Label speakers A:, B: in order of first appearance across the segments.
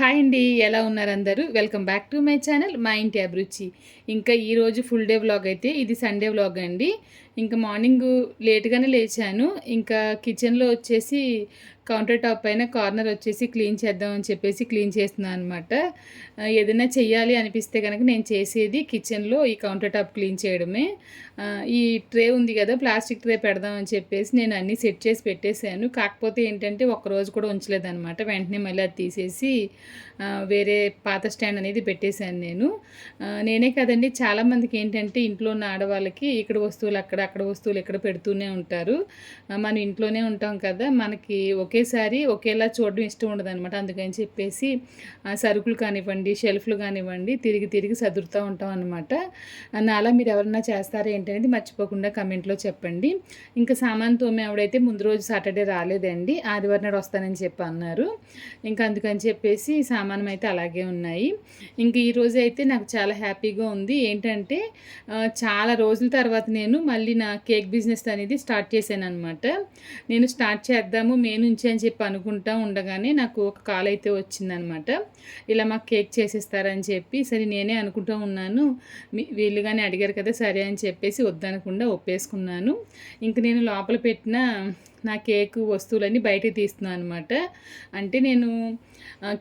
A: Hi అండి ఎలా ఉన్నారు అందరూ? Welcome back to my channel మా ఇంటి అభిరుచి. ఇంకా ఈరోజు ఫుల్ డే వ్లాగ్ అయితే ఇది సండే వ్లాగ్ అండి. ఇంకా మార్నింగ్ లేట్గానే లేచాను. ఇంకా కిచెన్లో వచ్చేసి కౌంటర్ టాప్ పైన కార్నర్ వచ్చేసి క్లీన్ చేద్దాం అని చెప్పేసి క్లీన్ చేస్తున్నాను అనమాట ఏదైనా చెయ్యాలి అనిపిస్తే కనుక నేను చేసేది కిచెన్లో ఈ కౌంటర్ టాప్ క్లీన్ చేయడమే. ఈ ట్రే ఉంది కదా ప్లాస్టిక్ ట్రే పెడదాం అని చెప్పేసి నేను అన్నీ సెట్ చేసి పెట్టేశాను. కాకపోతే ఏంటంటే ఒక్క రోజు కూడా ఉంచలేదన్నమాట. వెంటనే మళ్ళీ అది తీసేసి వేరే పాత స్టాండ్ అనేది పెట్టేశాను నేను. నేనే కదండి చాలామందికి ఏంటంటే ఇంట్లో ఉన్న ఆడవాళ్ళకి ఇక్కడ వస్తువులు అక్కడ అక్కడ వస్తువులు ఇక్కడ పెడుతూనే ఉంటారు. మనం ఇంట్లోనే ఉంటాం కదా మనకి ఒకేసారి ఒకేలా చూడడం ఇష్టం ఉండదు అనమాట అందుకని చెప్పేసి సరుకులు కానివ్వండి షెల్ఫ్లు కానివ్వండి తిరిగి తిరిగి సదురుతూ ఉంటాం అనమాట నాలా మీరు ఎవరన్నా చేస్తారా ఏంటనేది మర్చిపోకుండా కమెంట్లో చెప్పండి. ఇంకా సామాన్ తోమే ఆవిడైతే ముందు రోజు సాటర్డే రాలేదండి ఆదివారం నాడు వస్తానని చెప్పి అన్నారు. ఇంకా అందుకని చెప్పేసి సామానం అయితే అలాగే ఉన్నాయి. ఇంకా ఈరోజు అయితే నాకు చాలా హ్యాపీగా ఉంది. ఏంటంటే చాలా రోజుల తర్వాత నేను మళ్ళీ నా కేక్ బిజినెస్ అనేది స్టార్ట్ చేశాను అనమాట నేను స్టార్ట్ చేద్దాము మే నుంచి అని చెప్పి అనుకుంటా ఉండగానే నాకు ఒక కాల్ అయితే వచ్చిందనమాట ఇలా మాకు కేక్ చేసేస్తారని చెప్పి సరే నేనే అనుకుంటూ ఉన్నాను. మీ వీళ్ళు కానీ అడిగారు కదా సరే అని చెప్పేసి వద్దనకుండా ఒప్పేసుకున్నాను. ఇంక నేను లోపల పెట్టిన నా కేక్ వస్తువులన్నీ బయటకు తీస్తున్నాను అనమాట అంటే నేను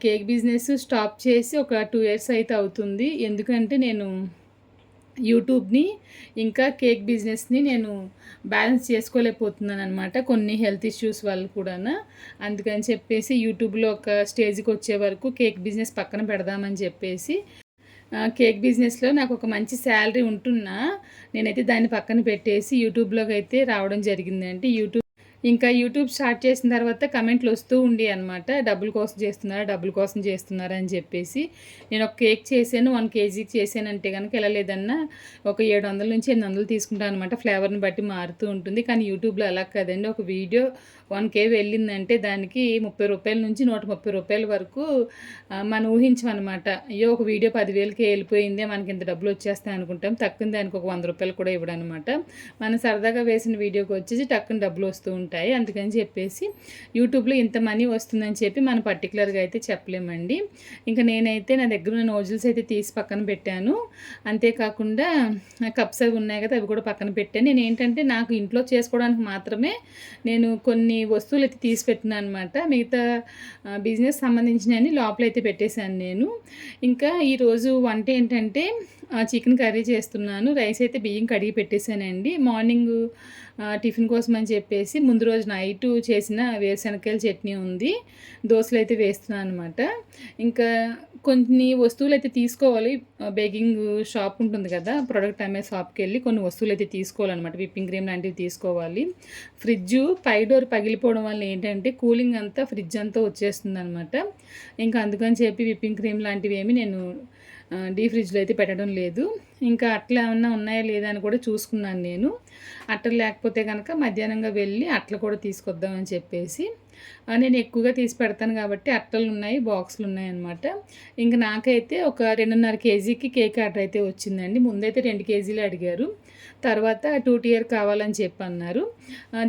A: కేక్ బిజినెస్ స్టాప్ చేసి ఒక టూ ఇయర్స్ అయితే అవుతుంది. ఎందుకంటే నేను యూట్యూబ్ని ఇంకా కేక్ బిజినెస్ని నేను బ్యాలెన్స్ చేసుకోలేకపోతున్నాను అనమాట కొన్ని హెల్త్ ఇష్యూస్ వల్ల కూడా అందుకని చెప్పేసి యూట్యూబ్లో ఒక స్టేజ్కి వచ్చే వరకు కేక్ బిజినెస్ పక్కన పెడదామని చెప్పేసి కేక్ బిజినెస్లో నాకు ఒక మంచి శాలరీ ఉంటున్నా. నేనైతే దాన్ని పక్కన పెట్టేసి యూట్యూబ్లోకి అయితే రావడం జరిగిందంటే యూట్యూబ్ ఇంకా యూట్యూబ్ స్టార్ట్ చేసిన తర్వాత కమెంట్లు వస్తూ ఉండి అనమాట డబ్బుల కోసం చేస్తున్నారా డబ్బుల కోసం చేస్తున్నారా అని చెప్పేసి. నేను ఒక కేక్ చేశాను వన్ కేజీకి చేశానంటే కనుక ఎలా లేదన్నా ఒక ఏడు వందల నుంచి ఎనిమిది వందలు తీసుకుంటాను అనమాట ఫ్లేవర్ని బట్టి మారుతూ ఉంటుంది. కానీ యూట్యూబ్లో అలా కదండి. ఒక వీడియో వన్ కే వెళ్ళిందంటే దానికి ముప్పై రూపాయల నుంచి నూట ముప్పై రూపాయల వరకు మనం ఊహించమన్నమాట. అయ్యో ఒక వీడియో పదివేలకి వెళ్ళిపోయిందే మనకి ఇంత డబ్బులు వచ్చేస్తాయి అనుకుంటాం. తక్కువ దానికి ఒక వంద రూపాయలు కూడా ఇవ్వడం అనమాట మనం సరదాగా వేసిన వీడియోకి వచ్చేసి టక్కున డబ్బులు వస్తూ ఉంటాయి. ఉంటాయి. అందుకని చెప్పేసి యూట్యూబ్లో ఇంత మనీ వస్తుందని చెప్పి మనం పర్టికులర్గా అయితే చెప్పలేమండి. ఇంకా నేనైతే నా దగ్గర ఉన్న నోజిల్స్ అయితే తీసి పక్కన పెట్టాను. అంతేకాకుండా కప్స్ అవి ఉన్నాయి కదా అవి కూడా పక్కన పెట్టాను. నేను ఏంటంటే నాకు ఇంట్లో చేసుకోవడానికి మాత్రమే నేను కొన్ని వస్తువులు అయితే తీసి పెట్టినాను అనమాట మిగతా బిజినెస్ సంబంధించినవి లోపల అయితే పెట్టేశాను నేను. ఇంకా ఈరోజు వంట ఏంటంటే చికెన్ కర్రీ చేస్తున్నాను. రైస్ అయితే బియ్యం కడిగి పెట్టేశానండి. మార్నింగ్ టిఫిన్ కోసం అని చెప్పేసి ముందు రోజు నైట్ చేసిన వేరుశనకాయల చట్నీ ఉంది. దోశలు అయితే వేస్తున్నాను అనమాట ఇంకా కొన్ని వస్తువులు అయితే తీసుకోవాలి. బేకింగ్ షాప్ ఉంటుంది కదా ప్రొడక్ట్ అమ్మే షాప్కి వెళ్ళి కొన్ని వస్తువులు అయితే తీసుకోవాలన్నమాట. విప్పింగ్ క్రీమ్ లాంటివి తీసుకోవాలి. ఫ్రిడ్జ్ పై డోర్ పగిలిపోవడం వల్ల ఏంటంటే కూలింగ్ అంతా ఫ్రిడ్జ్ అంతా వచ్చేస్తుంది అనమాట ఇంకా అందుకని చెప్పి విప్పింగ్ క్రీమ్ లాంటివి ఏమి నేను డీ ఫ్రిడ్జ్లో అయితే పెట్టడం లేదు. ఇంకా అట్లా ఏమన్నా ఉన్నాయా లేదా అని కూడా చూసుకున్నాను నేను. అట్టలు లేకపోతే కనుక మధ్యాహ్నంగా వెళ్ళి అట్ల కూడా తీసుకొద్దామని చెప్పేసి. నేను ఎక్కువగా తీసి పెడతాను కాబట్టి అట్టలు ఉన్నాయి బాక్సులు ఉన్నాయి అనమాట ఇంకా నాకైతే ఒక రెండున్నర కేజీకి కేక్ ఆర్డర్ అయితే వచ్చిందండి. ముందైతే రెండు కేజీలు అడిగారు. తర్వాత టూ టియర్ కావాలని చెప్పి అన్నారు.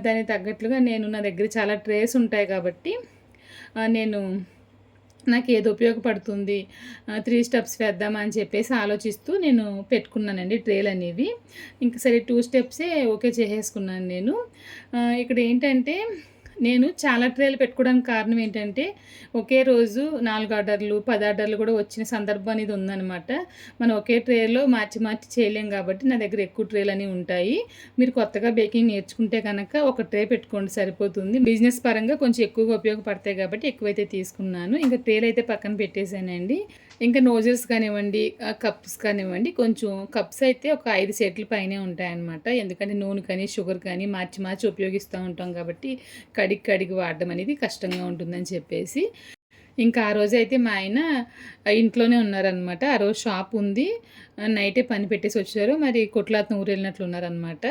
A: దానికి తగ్గట్లుగా నేను నా దగ్గర చాలా ట్రేస్ ఉంటాయి కాబట్టి నేను నాకు ఏది ఉపయోగపడుతుంది త్రీ స్టెప్స్ వేద్దామని చెప్పేసి ఆలోచిస్తూ నేను పెట్టుకున్నానండి ట్రేలు అనేవి. ఇంకా సరే టూ స్టెప్సే ఓకే చేసేసుకున్నాను నేను. ఇక్కడ ఏంటంటే నేను చాలా ట్రేలు పెట్టుకోవడానికి కారణం ఏంటంటే ఒకే రోజు నాలుగు ఆర్డర్లు పది ఆర్డర్లు కూడా వచ్చిన సందర్భం అనేది ఉందన్నమాట. మనం ఒకే ట్రేలో మార్చి మార్చి చేయలేం కాబట్టి నా దగ్గర ఎక్కువ ట్రేలు అనేవి ఉంటాయి. మీరు కొత్తగా బేకింగ్ నేర్చుకుంటే కనుక ఒక ట్రే పెట్టుకోండి సరిపోతుంది. బిజినెస్ పరంగా కొంచెం ఎక్కువగా ఉపయోగపడతాయి కాబట్టి ఎక్కువైతే తీసుకున్నాను. ఇంకా ట్రేలు అయితే పక్కన పెట్టేశానండి. ఇంకా నోజల్స్ కానివ్వండి కప్స్ కానివ్వండి కొంచెం కప్స్ అయితే ఒక ఐదు సెట్ల పైనే ఉంటాయన్నమాట. ఎందుకంటే నూనె కానీ షుగర్ కానీ మార్చి మార్చి ఉపయోగిస్తూ ఉంటాం కాబట్టి కడిగి కడిగి వాడడం అనేది కష్టంగా ఉంటుందని చెప్పేసి. ఇంకా ఆ రోజు అయితే మా ఆయన ఇంట్లోనే ఉన్నారనమాట ఆ రోజు షాప్ ఉంది. నైటే పని పెట్టేసి వచ్చారు. మరి కొట్లాతను ఊరు వెళ్ళినట్లు ఉన్నారనమాట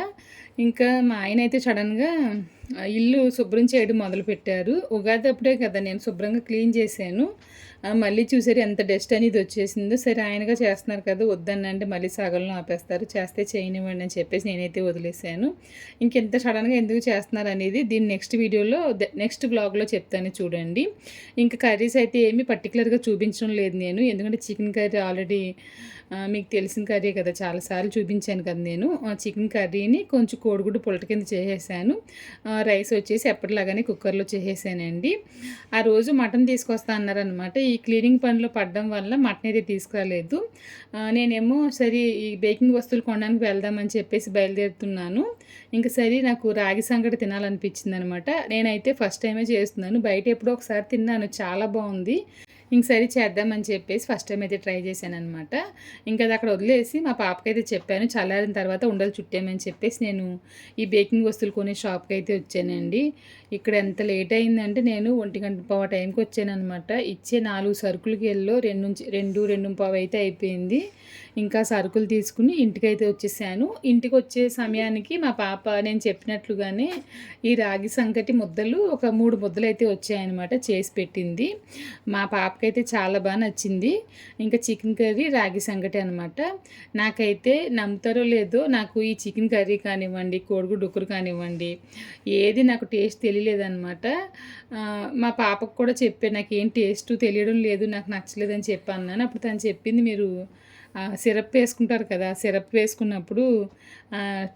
A: ఇంకా మా ఆయన అయితే సడన్గా ఇల్లు శుభ్రం చేయడం మొదలుపెట్టారు ఉగాది అప్పుడే కదా నేను శుభ్రంగా క్లీన్ చేశాను. మళ్ళీ చూసారు ఎంత డస్ట్ అనేది వచ్చేసిందో. సరే ఆయనగా చేస్తున్నారు కదా వద్దన్నంటే మళ్ళీ సగలను ఆపేస్తారు. చేస్తే చేయనివ్వండి అని చెప్పేసి నేనైతే వదిలేశాను. ఇంకెంత సడన్గా ఎందుకు చేస్తున్నారు అనేది దీని నెక్స్ట్ వీడియోలో నెక్స్ట్ బ్లాగ్లో చెప్తాను చూడండి. ఇంకా కర్రీస్ అయితే ఏమీ పర్టికులర్గా చూపించడం లేదు నేను. ఎందుకంటే చికెన్ కర్రీ ఆల్రెడీ మీకు తెలిసిన కర్రీ కదా చాలాసార్లు చూపించాను కదా నేను. చికెన్ కర్రీని కొంచెం కోడిగుడ్డు పొలట కింద చేసేసాను. రైస్ వచ్చేసి ఎప్పటిలాగానే కుక్కర్లో చేసేసానండి. ఆ రోజు మటన్ తీసుకొస్తా అన్నారనమాట ఈ క్లీనింగ్ పనిలో పడడం వల్ల మటన్ అయితే తీసుకురాలేదు. నేనేమో సరే ఈ బేకింగ్ వస్తువులు కొనడానికి వెళ్దామని చెప్పేసి బయలుదేరుతున్నాను. ఇంకా సరే నాకు రాగి సంగటి తినాలనిపించింది అనమాట నేనైతే ఫస్ట్ టైమే చేస్తున్నాను. బయట ఎప్పుడో ఒకసారి తిన్నాను. చాలా బాగుంది. ఇంక సరే చేద్దామని చెప్పేసి ఫస్ట్ టైం అయితే ట్రై చేశాను అనమాట ఇంకా అది అక్కడ వదిలేసి మా పాపకైతే చెప్పాను చల్లారిన తర్వాత ఉండలు చుట్టామని చెప్పేసి నేను ఈ బేకింగ్ వస్తువులు కొనే షాప్కి అయితే వచ్చానండి. ఇక్కడ ఎంత లేట్ అయిందంటే నేను ఒంటి గంట పావు టైంకి వచ్చాను అనమాట ఇచ్చే నాలుగు సరుకులకి వెళ్ళో రెండు నుంచి రెండు రెండు పావు అయితే అయిపోయింది. ఇంకా సరుకులు తీసుకుని ఇంటికైతే వచ్చేసాను. ఇంటికి వచ్చే సమయానికి మా పాప నేను చెప్పినట్లుగానే ఈ రాగి సంకటి ముద్దలు ఒక మూడు ముద్దలు అయితే వచ్చాయన్నమాట చేసి పెట్టింది. మా పాపకైతే చాలా బాగా నచ్చింది. ఇంకా చికెన్ కర్రీ రాగి సంగటి అనమాట నాకైతే నమ్ముతారో లేదో నాకు ఈ చికెన్ కర్రీ కానివ్వండి కోడిగుడ్డు ఉక్కురు కానివ్వండి ఏది నాకు టేస్ట్ తెలియలేదన్నమాట. మా పాపకు కూడా చెప్పాను నాకు ఏం టేస్ట్ తెలియడం లేదు నాకు నచ్చలేదని చెప్పి అన్నాను. అప్పుడు తను చెప్పింది మీరు సిరప్ వేసుకుంటారు కదా సిరప్ వేసుకున్నప్పుడు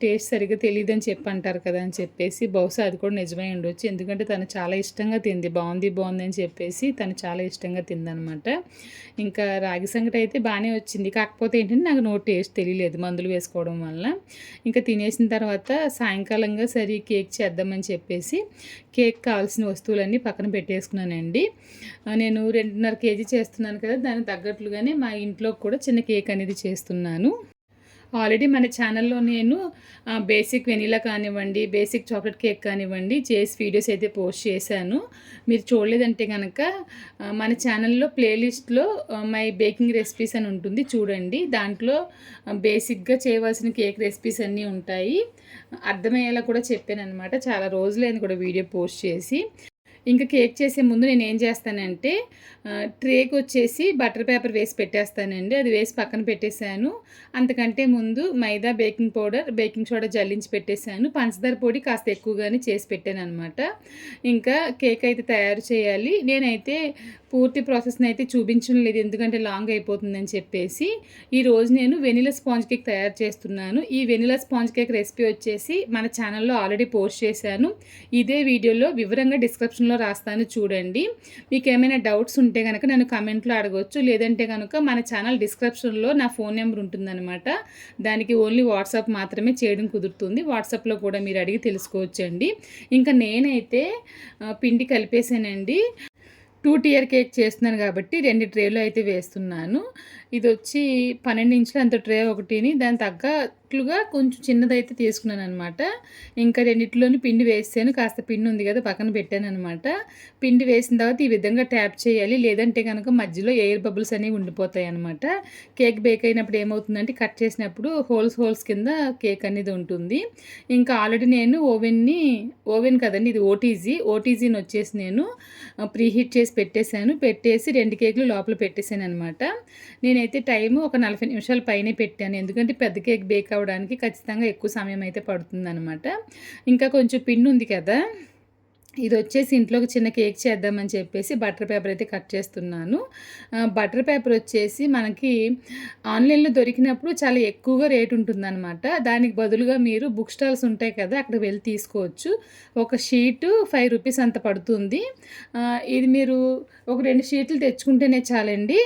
A: టేస్ట్ సరిగ్గా తెలియదని చెప్పి అంటారు కదా అని చెప్పేసి బహుశా అది కూడా నిజమై ఉండొచ్చు. ఎందుకంటే తను చాలా ఇష్టంగా తింది. బాగుంది బాగుంది అని చెప్పేసి తను చాలా ఇష్టంగా తిందనమాట. ఇంకా రాగి సంగటి అయితే బాగానే వచ్చింది. కాకపోతే ఏంటంటే నాకు నో టేస్ట్ తెలియలేదు మందులు వేసుకోవడం వల్ల. ఇంకా తినేసిన తర్వాత సాయంకాలంగా సరే కేక్ చేద్దామని చెప్పేసి కేక్ కావాల్సిన వస్తువులన్నీ పక్కన పెట్టేసుకున్నానండి. నేను రెండున్నర కేజీ చేస్తున్నాను కదా దానికి తగ్గట్లుగానే మా ఇంట్లో కూడా చిన్న కేక్ అనేది చేస్తున్నాను. ఆల్రెడీ మన ఛానల్లో నేను బేసిక్ వెనీలా కానివ్వండి బేసిక్ చాక్లెట్ కేక్ కానివ్వండి చేసి వీడియోస్ అయితే పోస్ట్ చేశాను. మీరు చూడలేదంటే కనుక మన ఛానల్లో ప్లేలిస్ట్లో మై బేకింగ్ రెసిపీస్ అని ఉంటుంది చూడండి. దాంట్లో బేసిక్గా చేయవలసిన కేక్ రెసిపీస్ అన్నీ ఉంటాయి. అర్థమయ్యేలా కూడా చెప్పాను అనమాట చాలా రోజులైంది కూడా వీడియో పోస్ట్ చేసి. ఇంకా కేక్ చేసే ముందు నేను ఏం చేస్తానంటే ట్రేకి వచ్చేసి బటర్ పేపర్ వేసి పెట్టేస్తానండి. అది వేసి పక్కన పెట్టేశాను. అంతకంటే ముందు maida baking powder baking soda జల్లించి పెట్టేశాను. పంచదార పొడి కాస్త ఎక్కువగానే చేసి పెట్టాను అనమాట ఇంకా కేక్ అయితే తయారు చేయాలి. నేనైతే పూర్తి ప్రాసెస్ని అయితే చూపించడం లేదు. ఎందుకంటే లాంగ్ అయిపోతుందని చెప్పేసి ఈ రోజు నేను వెనిలా స్పాంజ్ కేక్ తయారు చేస్తున్నాను. ఈ వెనిలా స్పాంజ్ కేక్ రెసిపీ వచ్చేసి మన ఛానల్లో ఆల్రెడీ పోస్ట్ చేశాను. ఇదే వీడియోలో వివరంగా డిస్క్రిప్షన్లో రాస్తాను చూడండి. మీకు ఏమైనా డౌట్స్ ఉంటే కనుక నన్ను కమెంట్లో అడగవచ్చు లేదంటే కనుక మన ఛానల్ డిస్క్రిప్షన్లో నా ఫోన్ నెంబర్ ఉంటుందన్నమాట. దానికి ఓన్లీ వాట్సాప్ మాత్రమే చేయడం కుదురుతుంది. వాట్సాప్లో కూడా మీరు అడిగి తెలుసుకోవచ్చండి. ఇంకా నేనైతే పిండి కలిపేసానండి. టూ టియర్ కేక్ చేస్తున్నాను కాబట్టి రెండు ట్రేలు అయితే వేస్తున్నాను. ఇది వచ్చి పన్నెండు ఇంచులు అంత ట్రే ఒకటిని దాని తగ్గట్లుగా కొంచెం చిన్నదైతే తీసుకున్నాను అనమాట ఇంకా రెండిట్లోని పిండి వేసాను కాస్త పిండి ఉంది కదా పక్కన పెట్టాను అనమాట పిండి వేసిన తర్వాత ఈ విధంగా ట్యాప్ చేయాలి. లేదంటే కనుక మధ్యలో ఎయిర్ బబుల్స్ అనేవి ఉండిపోతాయి అనమాట కేక్ బేక్ అయినప్పుడు ఏమవుతుందంటే కట్ చేసినప్పుడు హోల్స్ హోల్స్ కింద కేక్ అనేది ఉంటుంది. ఇంకా ఆల్రెడీ నేను ఓవెన్ని ఓవెన్ కదండి ఇది ఓటీజీ. ఓటీజీని వచ్చేసి నేను ప్రీ హీట్ చేసి పెట్టేశాను. పెట్టేసి రెండు కేకులు లోపల పెట్టేశాను అనమాట నేనైతే టైము ఒక నలభై నిమిషాల పైనే పెట్టాను. ఎందుకంటే పెద్ద కేక్ బేక్ అవ్వడం అవడానికి ఖచ్చితంగా ఎక్కువ సమయం అయితే పడుతుంది అనమాట ఇంకా కొంచెం పిండి ఉంది కదా? ఇది వచ్చేసి ఇంట్లో ఒక చిన్న కేక్ చేద్దామని చెప్పేసి బటర్ పేపర్ అయితే కట్ చేస్తున్నాను. బటర్ పేపర్ వచ్చేసి మనకి ఆన్లైన్లో దొరికినప్పుడు చాలా ఎక్కువగా రేట్ ఉంటుందన్నమాట. దానికి బదులుగా మీరు బుక్ స్టాల్స్ ఉంటాయి కదా అక్కడ వెళ్ళి తీసుకోవచ్చు. ఒక షీటు ఫైవ్ రూపీస్ అంత పడుతుంది. ఇది మీరు ఒక రెండు షీట్లు తెచ్చుకుంటేనే చాలండి.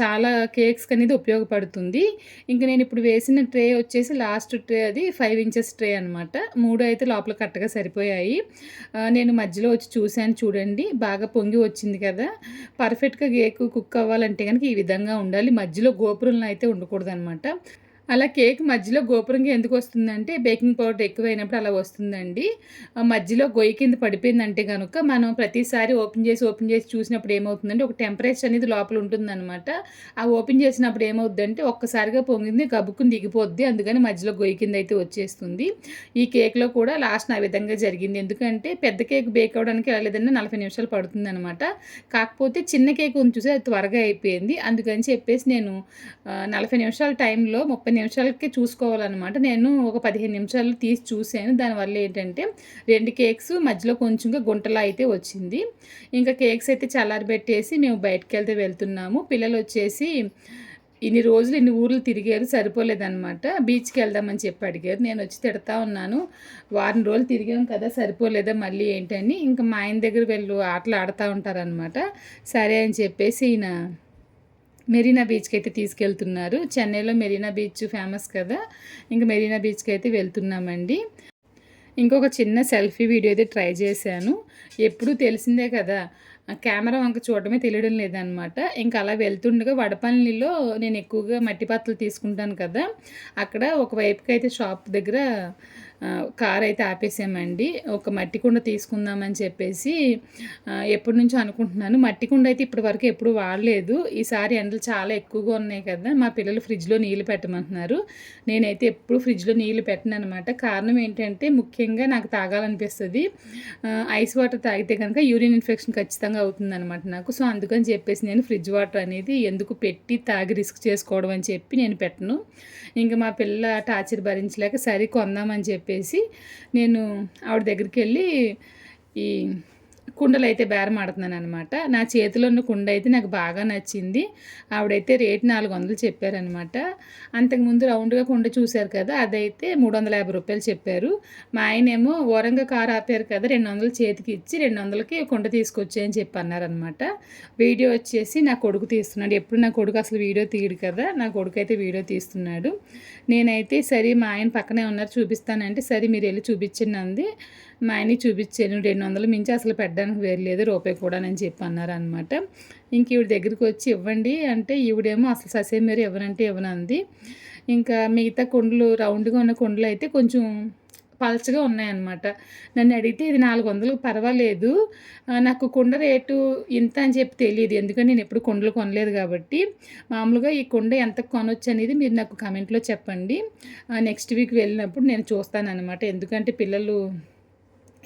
A: చాలా కేక్స్ అనేది ఉపయోగపడుతుంది. ఇంకా నేను ఇప్పుడు వేసిన ట్రే వచ్చేసి లాస్ట్ ట్రే అది ఫైవ్ ఇంచెస్ ట్రే అనమాట మూడు అయితే లోపల కట్టగా సరిపోయాయి. నేను మధ్య మధ్యలో వచ్చి చూశాను చూడండి. బాగా పొంగి వచ్చింది కదా. పర్ఫెక్ట్గా కేక్ కుక్ అవ్వాలంటే కనుక ఈ విధంగా ఉండాలి. మధ్యలో గోపురంలో అయితే ఉండకూడదు అనమాట అలా కేక్ మధ్యలో గోపురంగా ఎందుకు వస్తుందంటే బేకింగ్ పౌడర్ ఎక్కువైనప్పుడు అలా వస్తుందండి. మధ్యలో గొయ్యి కింద పడిపోయిందంటే కనుక మనం ప్రతిసారి ఓపెన్ చేసి ఓపెన్ చేసి చూసినప్పుడు ఏమవుతుందంటే ఒక టెంపరేచర్ అనేది లోపల ఉంటుందన్నమాట. ఆ ఓపెన్ చేసినప్పుడు ఏమవుతుందంటే ఒక్కసారిగా పొంగింది గబుక్కుని దిగిపోద్ది అందుకని మధ్యలో గొయ్యి కింద అయితే వచ్చేస్తుంది. ఈ కేక్లో కూడా లాస్ట్ ఆ విధంగా జరిగింది. ఎందుకంటే పెద్ద కేక్ బేక్ అవ్వడానికి లేదంటే నలభై నిమిషాలు పడుతుంది అనమాట కాకపోతే చిన్న కేక్ ఉంది చూసి అది త్వరగా అయిపోయింది. అందుకని చెప్పేసి నేను నలభై నిమిషాల టైంలో ముప్పై నిమిషాలకి చూసుకోవాలన్నమాట. నేను ఒక పదిహేను నిమిషాలు తీసి చూశాను. దానివల్ల ఏంటంటే రెండు కేక్స్ మధ్యలో కొంచెంగా గుంటలా అయితే వచ్చింది. ఇంకా కేక్స్ అయితే చల్లారబెట్టేసి మేము బయటకు వెళ్తే వెళ్తున్నాము. పిల్లలు వచ్చేసి ఇన్ని రోజులు ఇన్ని ఊర్లు తిరిగారు సరిపోలేదన్నమాట. బీచ్కి వెళ్దామని చెప్పి అడిగారు. నేను వచ్చి తిడతా ఉన్నాను. వారం రోజులు తిరిగాం కదా సరిపోలేదా మళ్ళీ ఏంటని. ఇంకా మా ఆయన దగ్గర వెళ్ళు ఆటలు ఆడుతూ ఉంటారనమాట సరే అని చెప్పేసి ఈయన మెరీనా బీచ్కి అయితే తీసుకెళ్తున్నారు. చెన్నైలో మెరీనా బీచ్ ఫేమస్ కదా. ఇంకా మెరీనా బీచ్కి అయితే వెళ్తున్నామండి. ఇంకొక చిన్న సెల్ఫీ వీడియో అయితే ట్రై చేశాను. ఎప్పుడూ తెలిసిందే కదా కెమెరా వంక చూడటమే తెలియడం లేదనమాట ఇంకా అలా వెళ్తుండగా వడపల్లిలో నేను ఎక్కువగా మట్టి పాత్రలు తీసుకుంటాను కదా. అక్కడ ఒకవైపుకి అయితే షాప్ దగ్గర కార్ అయితే ఆపేసామండి. ఒక మట్టి కుండ తీసుకుందామని చెప్పేసి ఎప్పటి నుంచో అనుకుంటున్నాను. మట్టి కుండ అయితే ఇప్పటి వరకు ఎప్పుడు వాడలేదు. ఈసారి ఎండలు చాలా ఎక్కువగా ఉన్నాయి కదా మా పిల్లలు ఫ్రిడ్జ్లో నీళ్ళు పెట్టమంటున్నారు. నేనైతే ఎప్పుడు ఫ్రిడ్జ్లో నీళ్ళు పెట్టను అనమాట కారణం ఏంటంటే ముఖ్యంగా నాకు తాగాలనిపిస్తుంది. ఐస్ వాటర్ తాగితే కనుక యూరిన్ ఇన్ఫెక్షన్ ఖచ్చితంగా అవుతుంది అనమాట నాకు. సో అందుకని చెప్పేసి నేను ఫ్రిడ్జ్ వాటర్ అనేది ఎందుకు పెట్టి తాగి రిస్క్ చేసుకోవడం అని చెప్పి నేను పెట్టను. ఇంకా మా పిల్ల టార్చర్ భరించలేక సరే కొందామని చెప్పి చెప్పేసి నేను ఆవిడ దగ్గరికి వెళ్ళి ఈ కుండలు అయితే బేరం ఆడుతున్నాను అనమాట నా చేతిలో ఉన్న కుండ అయితే నాకు బాగా నచ్చింది. ఆవిడైతే రేట్ నాలుగు వందలు చెప్పారనమాట అంతకుముందు రౌండ్గా కుండ చూశారు కదా అదైతే మూడు వందల యాభై రూపాయలు చెప్పారు. మా ఆయనేమో ఓరంగా కారు ఆపారు కదా రెండు వందలు చేతికి ఇచ్చి రెండు వందలకి కుండ తీసుకొచ్చాయని చెప్పి అన్నారనమాట వీడియో వచ్చేసి నా కొడుకు తీస్తున్నాడు. ఎప్పుడు నా కొడుకు అసలు వీడియో తీయడు కదా నా కొడుకు అయితే వీడియో తీస్తున్నాడు. నేనైతే సరే మా ఆయన పక్కనే ఉన్నారు చూపిస్తానంటే సరే మీరు వెళ్ళి చూపించండి అంది. మా ఆయన్ని చూపించాను రెండు వందలు మించి అసలు పెట్టడానికి వేరలేదు రూపాయి కూడా అని చెప్పి అన్నారు అనమాట ఇంక ఈవిడ దగ్గరికి వచ్చి ఇవ్వండి అంటే ఈవిడేమో అసలు ససే మీరు ఇవ్వనంటే ఇవ్వనంది. ఇంకా మిగతా కుండలు రౌండ్గా ఉన్న కుండలు అయితే కొంచెం పలచగా ఉన్నాయన్నమాట. నన్ను అడిగితే ఇది నాలుగు వందలు పర్వాలేదు. నాకు కుండ రేటు ఇంత అని చెప్పి తెలియదు ఎందుకంటే నేను ఎప్పుడు కుండలు కొనలేదు కాబట్టి. మామూలుగా ఈ కుండ ఎంత కొనొచ్చు అనేది మీరు నాకు కమెంట్లో చెప్పండి. నెక్స్ట్ వీక్ వెళ్ళినప్పుడు నేను చూస్తాను అనమాట ఎందుకంటే పిల్లలు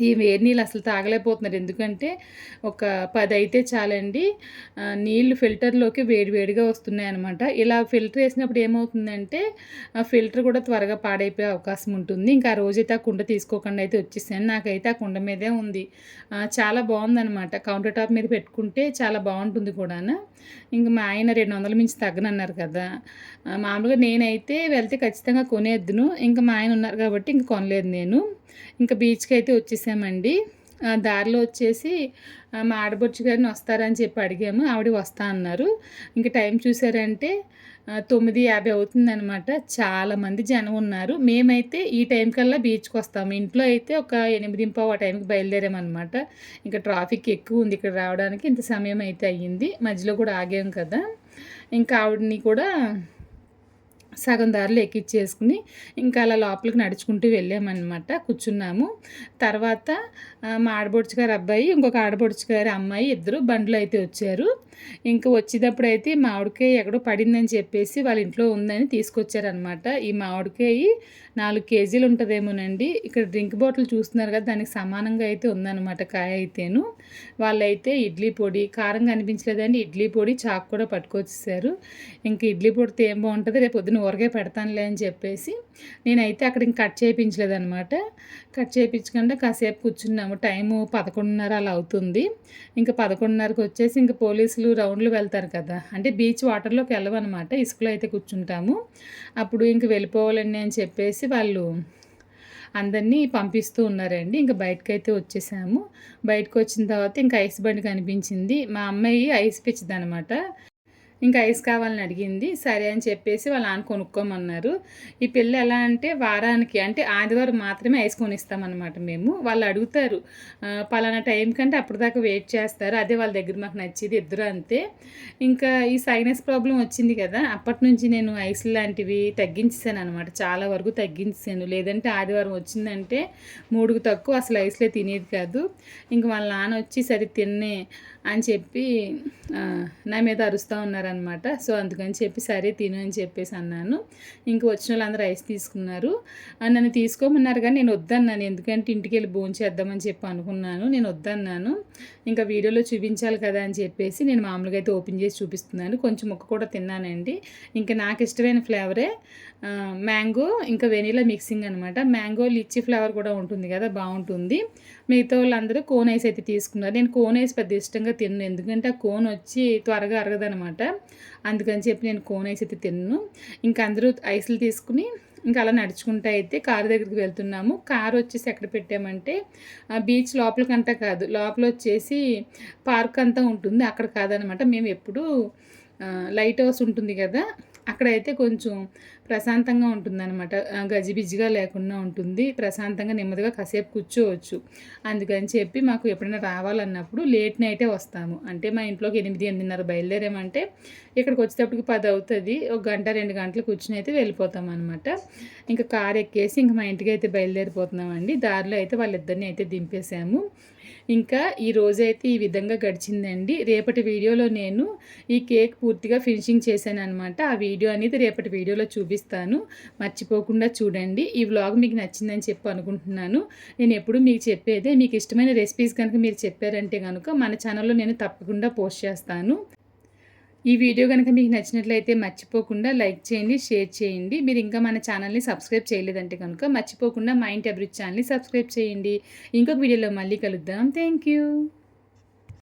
A: ఈ వేడి నీళ్ళు అసలు తాగలేకపోతున్నారు. ఎందుకంటే ఒక పది అయితే చాలండి నీళ్ళు ఫిల్టర్లోకి వేడి వేడిగా వస్తున్నాయి అనమాట ఇలా ఫిల్టర్ వేసినప్పుడు ఏమవుతుందంటే ఆ ఫిల్టర్ కూడా త్వరగా పాడైపోయే అవకాశం ఉంటుంది. ఇంకా ఆ రోజైతే ఆ కుండ తీసుకోకుండా అయితే వచ్చేసాను. నాకైతే ఆ కుండ మీదే ఉంది. చాలా బాగుందనమాట కౌంటర్ టాప్ మీద పెట్టుకుంటే చాలా బాగుంటుంది కూడా ఇంక మా ఆయన రెండు వందల మించి తగ్గనన్నారు కదా. మామూలుగా నేనైతే వెళ్తే ఖచ్చితంగా కొనేద్దును. ఇంకా మా ఆయన ఉన్నారు కాబట్టి ఇంక కొనలేదు నేను. ఇంకా బీచ్కి అయితే వచ్చేసామండి. దారిలో వచ్చేసి మా ఆడబొచ్చు గారిని వస్తారని చెప్పి అడిగాము. ఆవిడ వస్తా అన్నారు. ఇంకా టైం చూసారంటే తొమ్మిది యాభై అవుతుందనమాట చాలామంది జనం ఉన్నారు. మేమైతే ఈ టైం కల్లా బీచ్కి వస్తాము. ఇంట్లో అయితే ఒక ఎనిమిది పావు ఆ టైంకి బయలుదేరామన్నమాట. ఇంకా ట్రాఫిక్ ఎక్కువ ఉంది ఇక్కడ రావడానికి. ఇంత సమయం అయితే అయ్యింది. మధ్యలో కూడా ఆగాం కదా. ఇంకా ఆవిడని కూడా సగం దారిలో ఎక్కిచ్చేసుకుని ఇంకా అలా లోపలికి నడుచుకుంటూ వెళ్ళామన్నమాట. కూర్చున్నాము. తర్వాత మా ఆడబొడుచు గారు అబ్బాయి ఇంకొక ఆడబొడుచు గారి అమ్మాయి ఇద్దరు బండ్లు అయితే వచ్చారు. ఇంకా వచ్చేటప్పుడు అయితే మామిడికాయ ఎక్కడో పడిందని చెప్పేసి వాళ్ళ ఇంట్లో ఉందని తీసుకొచ్చారనమాట ఈ మామిడికాయ నాలుగు కేజీలు ఉంటుందేమోనండి. ఇక్కడ డ్రింక్ బాటిల్ చూస్తున్నారు కదా దానికి సమానంగా అయితే ఉందన్నమాట కాయ అయితేను. వాళ్ళైతే ఇడ్లీ పొడి కారం కనిపించలేదండి ఇడ్లీ పొడి చాకు కూడా పట్టుకొచ్చేసారు. ఇంకా ఇడ్లీ పొడితే ఏం బాగుంటుంది? రేపు పొద్దున ఊరికే పెడతానులే అని చెప్పేసి నేనైతే అక్కడ ఇంక కట్ చేయించలేదనమాట కట్ చేయించకుండా కాసేపు కూర్చున్నాము. టైము పదకొండున్నర అలా అవుతుంది. ఇంకా పదకొండున్నరకు వచ్చేసి ఇంకా పోలీసులు రౌండ్లు వెళ్తారు కదా. అంటే బీచ్ వాటర్లోకి వెళ్ళవన్నమాట. ఇసుకలో అయితే కూర్చుంటాము. అప్పుడు ఇంక వెళ్ళిపోవాలండి అని చెప్పేసి వాళ్ళు అందరినీ పంపిస్తూ ఉన్నారండి. ఇంకా బయటకు అయితే వచ్చేసాము. బయటకు వచ్చిన తర్వాత ఇంకా ఐస్ బండి కనిపించింది. మా అమ్మాయి ఐస్ పిచ్చిదనమాట ఇంకా ఐస్ కావాలని అడిగింది. సరే అని చెప్పేసి వాళ్ళ నాన్న కొనుక్కోమన్నారు. ఈ పిల్ల ఎలా అంటే వారానికి అంటే ఆదివారం మాత్రమే ఐస్ కొనిస్తామన్నమాట మేము. వాళ్ళు అడుగుతారు పలానా టైం కంటే అప్పటిదాకా వెయిట్ చేస్తారు. అదే వాళ్ళ దగ్గర మాకు నచ్చేది ఇద్దరు అంతే. ఇంకా ఈ సైనస్ ప్రాబ్లం వచ్చింది కదా అప్పటి నుంచి నేను ఐస్ లాంటివి తగ్గించేసాను అనమాట చాలా వరకు తగ్గించాను లేదంటే ఆదివారం వచ్చిందంటే మూడుకు తక్కువ అసలు ఐస్లే తినేది కాదు. ఇంక వాళ్ళ నాన్న వచ్చి సరే తిన్నే అని చెప్పి నా మీద అరుస్తూ ఉన్నారనమాట సో అందుకని చెప్పి సరే తిను అని చెప్పేసి అన్నాను. ఇంక వచ్చిన వాళ్ళందరూ ఐస్ తీసుకున్నారు. నన్ను తీసుకోమన్నారు కానీ నేను వద్దన్నాను. ఎందుకంటే ఇంటికి వెళ్ళి భోంచేద్దామని చెప్పి అనుకున్నాను. నేను వద్దన్నాను. ఇంకా వీడియోలో చూపించాలి కదా అని చెప్పేసి నేను మామూలుగా అయితే ఓపెన్ చేసి చూపిస్తున్నాను. కొంచెం ముక్క కూడా తిన్నానండి. ఇంకా నాకు ఇష్టమైన ఫ్లేవరే మ్యాంగో ఇంకా వెనీలా మిక్సింగ్ అనమాట మ్యాంగో లిచ్చి ఫ్లేవర్ కూడా ఉంటుంది కదా బాగుంటుంది. మిగతా వాళ్ళందరూ కోన్ ఐస్ అయితే తీసుకున్నారు. నేను కోన్ ఐస్ పెద్ద ఇష్టంగా తిన్ను. ఎందుకంటే ఆ కోన్ వచ్చి త్వరగా అరగదనమాట అందుకని చెప్పి నేను కోన్ ఐస్ అయితే తిన్ను. ఇంకా అందరూ ఐస్లు తీసుకుని ఇంకా అలా నడుచుకుంటూ అయితే కారు దగ్గరికి వెళ్తున్నాము. కారు వచ్చేసి ఎక్కడ పెట్టామంటే ఆ బీచ్ లోపలికంతా కాదు. లోపల వచ్చేసి పార్క్ అంతా ఉంటుంది. అక్కడ కాదనమాట మేము ఎప్పుడు లైట్ హౌస్ ఉంటుంది కదా అక్కడైతే కొంచెం ప్రశాంతంగా ఉంటుందన్నమాట. గజిబిజిగా లేకుండా ఉంటుంది. ప్రశాంతంగా నెమ్మదిగా కాసేపు కూర్చోవచ్చు. అందుకని చెప్పి మాకు ఎప్పుడైనా రావాలన్నప్పుడు లేట్ నైటే వస్తాము. అంటే మా ఇంట్లోకి ఎనిమిది ఎనిమిదిన్నర బయలుదేరామంటే ఇక్కడికి వచ్చేటప్పటికి పది అవుతుంది. ఒక గంట రెండు గంటలు కూర్చుని అయితే వెళ్ళిపోతాం అనమాట ఇంకా కార్ ఎక్కేసి ఇంకా మా ఇంటికి అయితే బయలుదేరిపోతున్నామండి. దారిలో అయితే వాళ్ళిద్దరిని అయితే దింపేశాము. ఇంకా ఈ రోజైతే ఈ విధంగా గడిచిందండి. రేపటి వీడియోలో నేను ఈ కేక్ పూర్తిగా ఫినిషింగ్ చేశాను అనమాట ఆ వీడియో అనేది రేపటి వీడియోలో చూపిస్తాను. మర్చిపోకుండా చూడండి. ఈ వ్లాగ్ మీకు నచ్చిందని చెప్పి అనుకుంటున్నాను. నేను ఎప్పుడు మీకు చెప్పేదే మీకు ఇష్టమైన రెసిపీస్ కనుక మీరు చెప్పారంటే కనుక మన ఛానల్లో నేను తప్పకుండా పోస్ట్ చేస్తాను. ఈ వీడియో కనుక మీకు నచ్చినట్లయితే మర్చిపోకుండా లైక్ చేయండి షేర్ చేయండి. మీరు ఇంకా మన ఛానల్ని సబ్స్క్రైబ్ చేయలేదంటే కనుక మర్చిపోకుండా మైండ్ అభిరుచి ఛానల్ని సబ్స్క్రైబ్ చేయండి. ఇంకొక వీడియోలో మళ్ళీ కలుద్దాం. Thank you